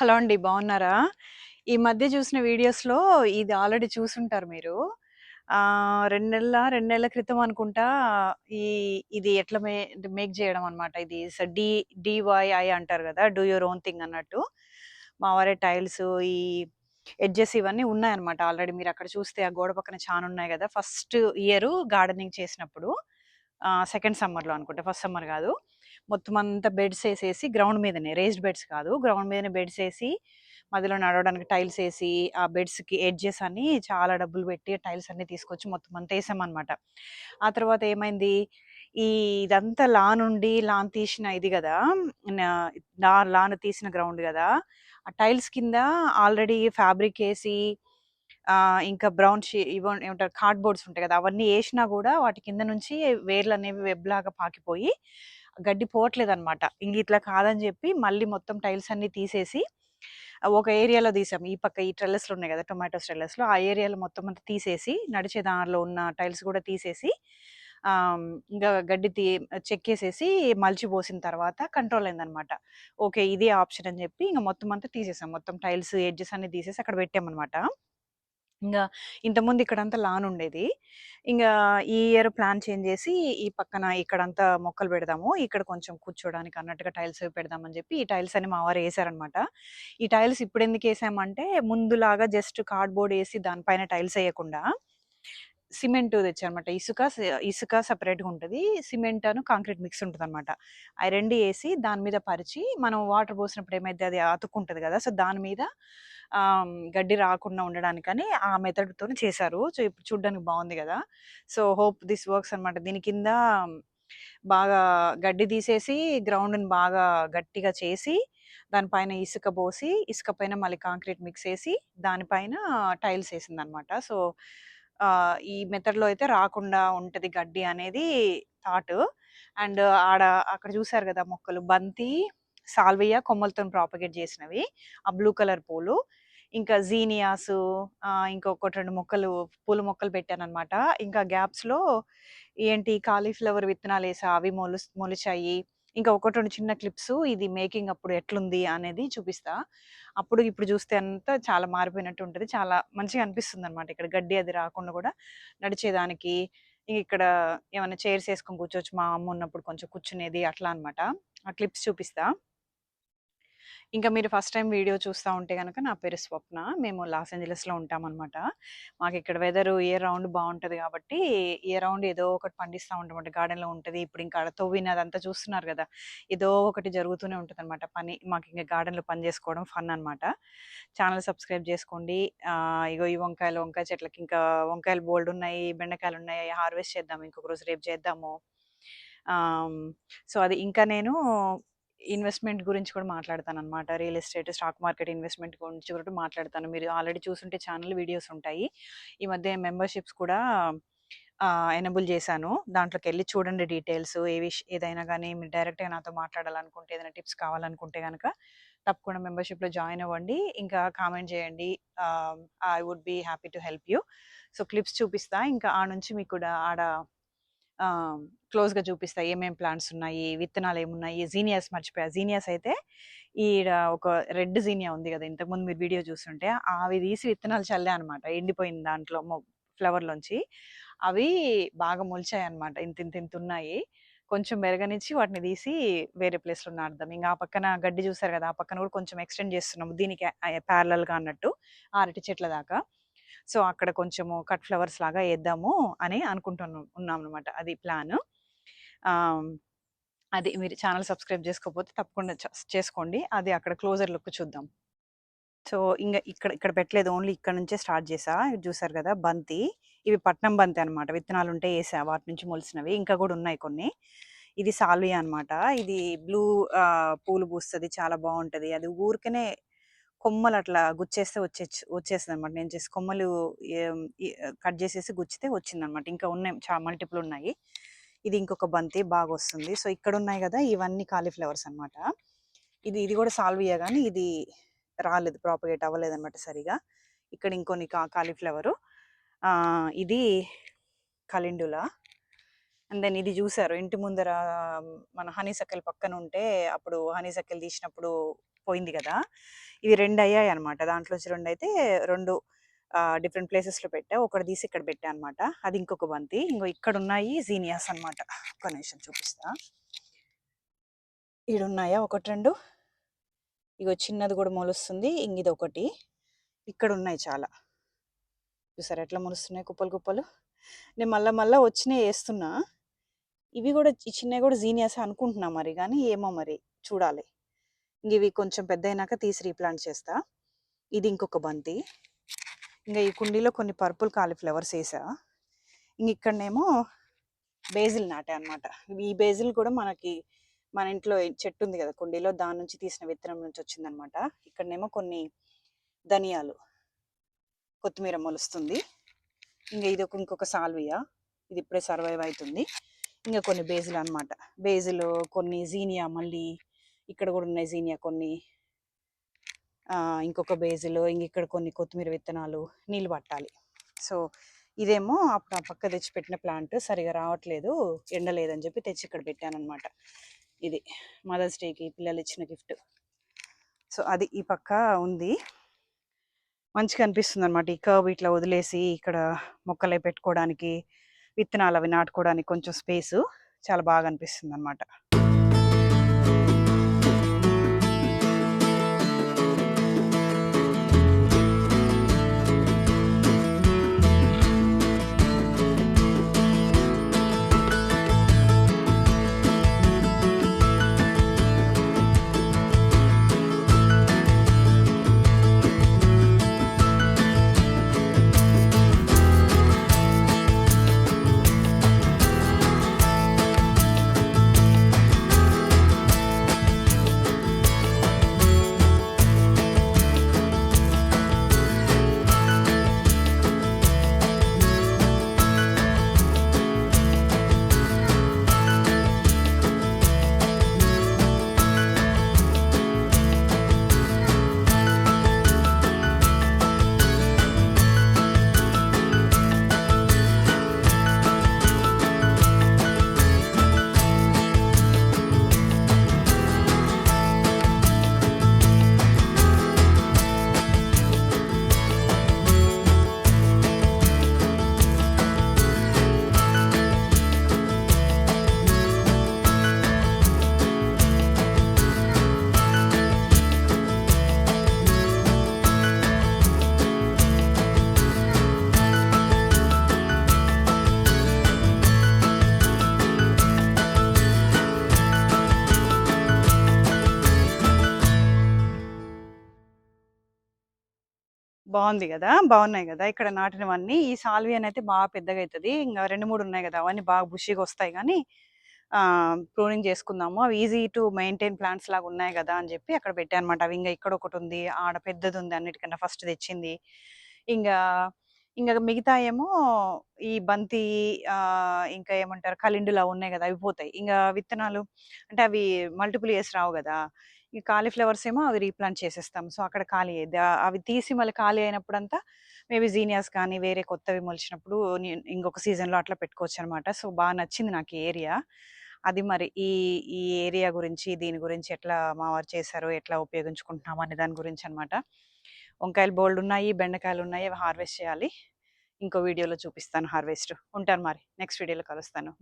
Hello అండి. బాగున్నారా? ఈ మధ్య చూసిన వీడియోస్‌లో ఇది ఆల్రెడీ చూసుంటారు మీరు. రెండు నెలల, రెండు నెలల క్రితం అనుకుంటా ఈ ఇది ఎట్లా మే మేక్ చేయడం అనమాట. ఇది స డి డివైఐ అంటారు కదా డూ యూర్ ఓన్ థింగ్ అన్నట్టు. మా వారే టైల్స్ ఈ ఎడ్జెస్ ఇవన్నీ ఉన్నాయన్నమాట. ఆల్రెడీ మీరు అక్కడ చూస్తే ఆ గోడ పక్కన చానున్నాయి కదా ఫస్ట్ ఇయర్ గార్డెనింగ్ చేసినప్పుడు సెకండ్ సమ్మర్‌లో అనుకుంటా. ఫస్ట్ సమ్మర్ కాదు మొత్తం అంతా బెడ్స్ వేసేసి గ్రౌండ్ మీదనే రేస్డ్ బెడ్స్ కాదు. గ్రౌండ్ మీదనే బెడ్స్ వేసి మధ్యలో నడవడానికి టైల్స్ వేసి ఆ బెడ్స్‌కి ఎడ్జెస్ అని చాలా డబ్బులు పెట్టి టైల్స్ అన్ని తీసుకొచ్చి మొత్తం అంతా వేసామన్నమాట ఆ తర్వాత ఏమైంది, ఈ ఇదంతా లాన్ ఉండి, లాన్ తీసిన ఇది కదా నా లాన్ తీసిన గ్రౌండ్ కదా ఆ టైల్స్ కింద ఆల్రెడీ ఫ్యాబ్రిక్ వేసి ఇంకా బ్రౌన్ షీ ఇవో ఏమంటారు కార్డ్‌బోర్డ్స్ ఉంటాయి కదా అవన్నీ వేసినా కూడా వాటి కింద నుంచి వేర్లు అనేవి వెబ్ వెబ్‌లాగా పాకిపోయి, గడ్డి పోవట్లేదనమాట. ఇంక ఇట్లా కాదని చెప్పి మళ్ళీ మొత్తం టైల్స్ అన్నీ తీసేసి, ఒక ఏరియాలో తీసాం. ఈ పక్క ఈ ట్రెల్లెస్‌లు ఉన్నాయి కదా టొమాటోస్ ట్రెల్లెస్‌లో ఆ ఏరియాలో మొత్తం అంతా తీసేసి, నడిచే దానిలో ఉన్న టైల్స్ కూడా తీసేసి, ఇంకా గడ్డి తీ చెక్కేసేసి మలిచి పోసిన తర్వాత కంట్రోల్ అయిందనమాట. ఓకే. ఇదే ఆప్షన్ అని చెప్పి ఇంకా మొత్తం అంతా తీసేసాం. మొత్తం టైల్స్ ఎడ్జెస్ అన్నీ తీసేసి అక్కడ పెట్టామన్నమాట ఇంకా ఇంతకుముందు ఇక్కడంతా లాన్ ఉండేది. ఇంకా ఈ ఇయర్ ప్లాన్ చేంజ్ చేసి ఈ పక్కన ఇక్కడంతా మొక్కలు పెడదాము. ఇక్కడ కొంచెం కూర్చోడానికి అన్నట్టుగా టైల్స్ పెడదామని చెప్పి ఈ టైల్స్ అని మా వారు వేసారనమాట ఈ టైల్స్ ఇప్పుడు ఎందుకు వేసామంటే ముందులాగా జస్ట్ కార్డ్‌బోర్డ్ వేసి దాని పైన టైల్స్ వేయకుండా సిమెంట్ తెచ్చారనమాట ఇసుక ఇసుక సపరేట్గా ఉంటుంది సిమెంట్ అను కాంక్రీట్ మిక్స్ ఉంటదనమాట. అయి 2 ఏసి దాని మీద పరిచి, మనం వాటర్ పోసినప్పుడు ఏమైతే అది అతుక్కుంటుంది కదా సో, దాని మీద గడ్డి రాకుండా ఉండడానికని ఆ మెథడ్‌తోని చేశారు. సో, ఇప్పుడు చూడ్డానికి బాగుంది కదా సో, హోప్ దిస్ వర్క్స్ అనమాట. దీని కింద బాగా గడ్డి తీసేసి, గ్రౌండ్‌ని బాగా గట్టిగా చేసి, దానిపైన ఇసుక పోసి, ఇసుక పైన మళ్ళీ కాంక్రీట్ మిక్స్ వేసి దానిపైన టైల్స్ టైల్స్ అనమాట సో, ఈ మెథడ్‌లో అయితే రాకుండా ఉంటుంది గడ్డి అనేది థాట్. అండ్ ఆడ అక్కడ చూసారు కదా మొక్కలు బంతి, సాల్వియా కొమ్మలతోని ప్రాపగేట్ చేసినవి. ఆ బ్లూ కలర్ పూలు. ఇంకా జీనియాస్ ఇంకొకటి రెండు మొక్కలు పూల మొక్కలు పెట్టాననమాట. ఇంకా గ్యాప్స్‌లో ఏంటి కాలీఫ్లవర్ విత్తనాలు వేసా అవి మొలు మొలిచాయి. ఇంకా ఒకటి రెండు చిన్న క్లిప్స్ ఇది మేకింగ్ అప్పుడు ఎట్లుంది అనేది చూపిస్తా. అప్పుడు ఇప్పుడు చూస్తే అంతా చాలా మారిపోయినట్టు ఉంటుంది చాలా మంచిగా అనిపిస్తుంది అనమాట ఇక్కడ గడ్డి అది రాకుండా కూడా నడిచేదానికి, ఇక్కడ ఏమైనా చైర్స్ వేసుకొని కూర్చోవచ్చు. మా అమ్మ ఉన్నప్పుడు కొంచెం కూర్చునేది అట్లా అనమాట. ఆ క్లిప్స్ చూపిస్తా. ఇంకా మీరు ఫస్ట్ టైం వీడియో చూస్తూ ఉంటే కనుక నా పేరు స్వప్న. మేము లాస్ ఏంజలస్‌లో మాకు ఇక్కడ వెదరు ఇయర్ రౌండ్ బాగుంటుంది కాబట్టి ఇయర్ రౌండ్ ఏదో ఒకటి పండిస్తా ఉంటామట. గార్డెన్‌లో ఉంటుంది ఇప్పుడు ఇంకా ఆడ తవ్వినదంతా చూస్తున్నారు కదా ఏదో ఒకటి జరుగుతూనే ఉంటుంది అనమాట పని. మాకు ఇంకా గార్డెన్‌లో పని చేసుకోవడం ఫన్ అనమాట. ఛానల్ సబ్స్క్రైబ్ చేసుకోండి ఇగో ఈ వంకాయలు, వంకాయ చెట్లకి ఇంకా వంకాయలు బోల్డు ఉన్నాయి బెండకాయలు ఉన్నాయి హార్వెస్ట్ చేద్దాం. ఇంకొక రోజు రేపు చేద్దాము. సో, అది ఇంకా నేను ఇన్వెస్ట్‌మెంట్ గురించి కూడా మాట్లాడతాను అనమాట real estate, stock market investment గురించి కూడా మాట్లాడతాను. మీరు ఆల్రెడీ చూసుంటే ఛానల్ వీడియోస్ ఉంటాయి. ఈ మధ్య మెంబర్‌షిప్స్ కూడా ఎనబుల్ చేశాను దాంట్లోకి వెళ్ళి చూడండి డీటెయిల్స్. ఏ విష్ ఏదైనా కానీ మీరు డైరెక్ట్‌గా నాతో మాట్లాడాలనుకుంటే, ఏదైనా టిప్స్ కావాలనుకుంటే కనుక తప్పకుండా మెంబర్‌షిప్‌లో జాయిన్ అవ్వండి. ఇంకా కామెంట్ చేయండి. I would be happy to help you. So, clips చూపిస్తా. ఇంకా ఆడ నుంచి మీకు కూడా ఆడ క్లోజ్‌గా చూపిస్తాయి ఏమేమి ప్లాంట్స్ ఉన్నాయి, విత్తనాలు ఏమున్నాయి జీనియాస్ మర్చిపోయా. జీనియాస్ అయితే ఈడ ఒక రెడ్ జీనియా ఉంది కదా ఇంతకుముందు మీరు వీడియో చూస్తుంటే, అవి తీసి విత్తనాలు చల్లే అనమాట. ఎండిపోయింది దాంట్లో ఫ్లవర్‌లోంచి. అవి బాగా మొలిచాయి అన్నమాట ఇంత ఇంత ఇంత ఉన్నాయి కొంచెం మెరగనిచ్చి వాటిని తీసి వేరే ప్లేస్‌లో నాటుదాం. ఇంకా ఆ పక్కన గడ్డి చూసారు కదా ఆ పక్కన కూడా కొంచెం ఎక్స్‌టెండ్ చేస్తున్నాము. దీనికి ప్యారలల్‌గా అన్నట్టు. ఆ అరటి చెట్ల దాకా. సో, అక్కడ కొంచెము కట్ ఫ్లవర్స్ లాగా వేద్దాము అని అనుకుంటున్నాం ఉన్నామనమాట. అది ప్లాను. అది మీరు ఛానల్ సబ్స్క్రైబ్ చేసుకోకపోతే తప్పకుండా చేసుకోండి. అది అక్కడ క్లోజర్ లుక్ చూద్దాం. సో, ఇంకా ఇక్కడ ఇక్కడ పెట్టలేదు. ఓన్లీ ఇక్కడ నుంచే స్టార్ట్ చేశా. చూసారు కదా బంతి. ఇవి పట్నం బంతి అనమాట. విత్తనాలుంటే వేసా వాటి నుంచి మొలిసినవి. ఇంకా కూడా ఉన్నాయి కొన్ని. ఇది సాల్వియా అనమాట. ఇది బ్లూ పూలు పూస్తుంది చాలా బాగుంటుంది అది ఊరికనే కొమ్మలు అట్లా గుచ్చేస్తే వచ్చే వచ్చేస్తుంది అనమాట నేను చేసి కొమ్మలు కట్ చేసేసి గుచ్చితే వచ్చింది అనమాట ఇంకా ఉన్నాయి. చా మల్టిపుల్ ఉన్నాయి. ఇది ఇంకొక బంతి బాగా వస్తుంది సో, ఇక్కడ ఉన్నాయి కదా ఇవన్నీ కాలీఫ్లవర్స్ అనమాట. ఇది ఇది కూడా సాల్వ్ అయ్యా కానీ ఇది రాలేదు. ప్రాపగేట్ అవ్వలేదనమాట సరిగా. ఇక్కడ ఇంకొన్ని కా కాలీఫ్లవరు. ఇది కలిండులా. అండ్ దెన్ ఇది చూసారు ఇంటి ముందర మన హనీసక్కలు పక్కన ఉంటే అప్పుడు హనీసక్కల్ తీసినప్పుడు పోయింది కదా ఇవి రెండు అయ్యాయి అనమాట దాంట్లోంచి రెండు అయితే రెండు డిఫరెంట్ ప్లేసెస్లో పెట్టా. ఒకటి తీసి ఇక్కడ పెట్టా అనమాట అది ఇంకొక బంతి. ఇంకో ఇక్కడ ఉన్నాయి జీనియాస్ అనమాట ఒక నిమిషం చూపిస్తా. ఈడున్నాయా ఒకటి రెండు. ఇగో చిన్నది కూడా మొలుస్తుంది. ఇంక ఇది ఒకటి. ఇక్కడ ఉన్నాయి చాలా. చూసారు ఎట్లా మొలుస్తున్నాయి కుప్పలు కుప్పలు? నేను మళ్ళీ మళ్ళీ వచ్చినాయి వేస్తున్నా. ఇవి కూడా చిన్నవి కూడా జీనియస్ అనుకుంటున్నా మరి. కానీ ఏమో మరి. చూడాలి. ఇవి కొంచెం పెద్ద అయినాక తీసి రీప్లాంట్ చేస్తా. ఇది ఇంకొక బంతి. ఇంకా ఈ కుండీలో కొన్ని పర్పుల్ కాలీఫ్లవర్స్ వేసా ఇంక ఇక్కడనేమో బేజిల్ నాటే అనమాట ఈ బేజిల్ కూడా మనకి మన ఇంట్లో చెట్టు ఉంది కదా కుండీలో దాని నుంచి తీసిన విత్తనం నుంచి వచ్చిందనమాట ఇక్కడనేమో కొన్ని ధనియాలు కొత్తిమీర మొలుస్తుంది. ఇంకా ఇది ఒక ఇంకొక సాల్వియా. ఇది ఇప్పుడే సర్వైవ్ అవుతుంది ఇంకా కొన్ని బేజిల్ అనమాట బేజిల్ కొన్ని జీనియా మళ్ళీ ఇక్కడ కూడా ఉన్నాయి జీనియా కొన్ని. ఇంకొక బేజిల్ ఇంక ఇక్కడ కొన్ని కొత్తిమీర విత్తనాలు నీళ్ళు పట్టాలి. సో ఇదేమో అప్పుడు ఆ పక్క తెచ్చి పెట్టిన ప్లాంట్ సరిగా రావట్లేదు ఎండలేదని చెప్పి తెచ్చి ఇక్కడ పెట్టాను అనమాట ఇది మదర్స్ డేకి పిల్లలు ఇచ్చిన గిఫ్ట్. సో అది ఈ పక్క ఉంది. మంచిగా అనిపిస్తుంది అనమాట ఈ కర్వ్ ఇట్లా వదిలేసి ఇక్కడ మొక్కలే పెట్టుకోవడానికి విత్తనాలు అవి నాటుకోవడానికి కొంచెం స్పేసు చాలా బాగా అనిపిస్తుంది అనమాట బాగుంది కదా బాగున్నాయి కదా ఇక్కడ నాటినవన్నీ. ఈ సాల్వియన్ అయితే బాగా పెద్దగా అవుతుంది ఇంకా రెండు మూడు ఉన్నాయి కదా అవన్నీ బాగా బుషిగా వస్తాయి కానీ ప్రూనింగ్ చేసుకుందాము. అవి ఈజీ టు మెయింటైన్ ప్లాంట్స్ లాగా ఉన్నాయి కదా అని చెప్పి అక్కడ పెట్టాను అనమాట అవి ఇంకా ఇక్కడ ఒకటి ఉంది ఆడ పెద్దది ఉంది అన్నిటికన్నా ఫస్ట్ తెచ్చింది. ఇంకా ఇంకా మిగతా ఏమో ఈ బంతి ఇంకా ఏమంటారు కలిండులా ఉన్నాయి కదా అవి పోతాయి. ఇంకా విత్తనాలు అంటే అవి మల్టిపుల్ ఇయర్స్ రావు కదా. ఈ కాలీఫ్లవర్స్ ఏమో అవి రీప్లాంట్ చేసేస్తాం. సో అక్కడ ఖాళీ అయ్యేది అవి తీసి మళ్ళీ ఖాళీ అయినప్పుడంతా మేబీ జీనియాస్ కానీ వేరే కొత్తవి మొలిచినప్పుడు ఇంకొక సీజన్లో అట్లా పెట్టుకోవచ్చు అనమాట సో బాగా నచ్చింది నాకు ఈ ఏరియా. అది మరి ఈ ఈ ఏరియా గురించి దీని గురించి ఎట్లా మా వారు ఎట్లా ఉపయోగించుకుంటున్నాము అనే దాని గురించి అనమాట వంకాయలు బోల్డ్ ఉన్నాయి బెండకాయలు ఉన్నాయి అవి హార్వెస్ట్ చేయాలి. ఇంకో వీడియోలో చూపిస్తాను హార్వెస్ట్. ఉంటాను మరి. నెక్స్ట్ వీడియోలో కలుస్తాను.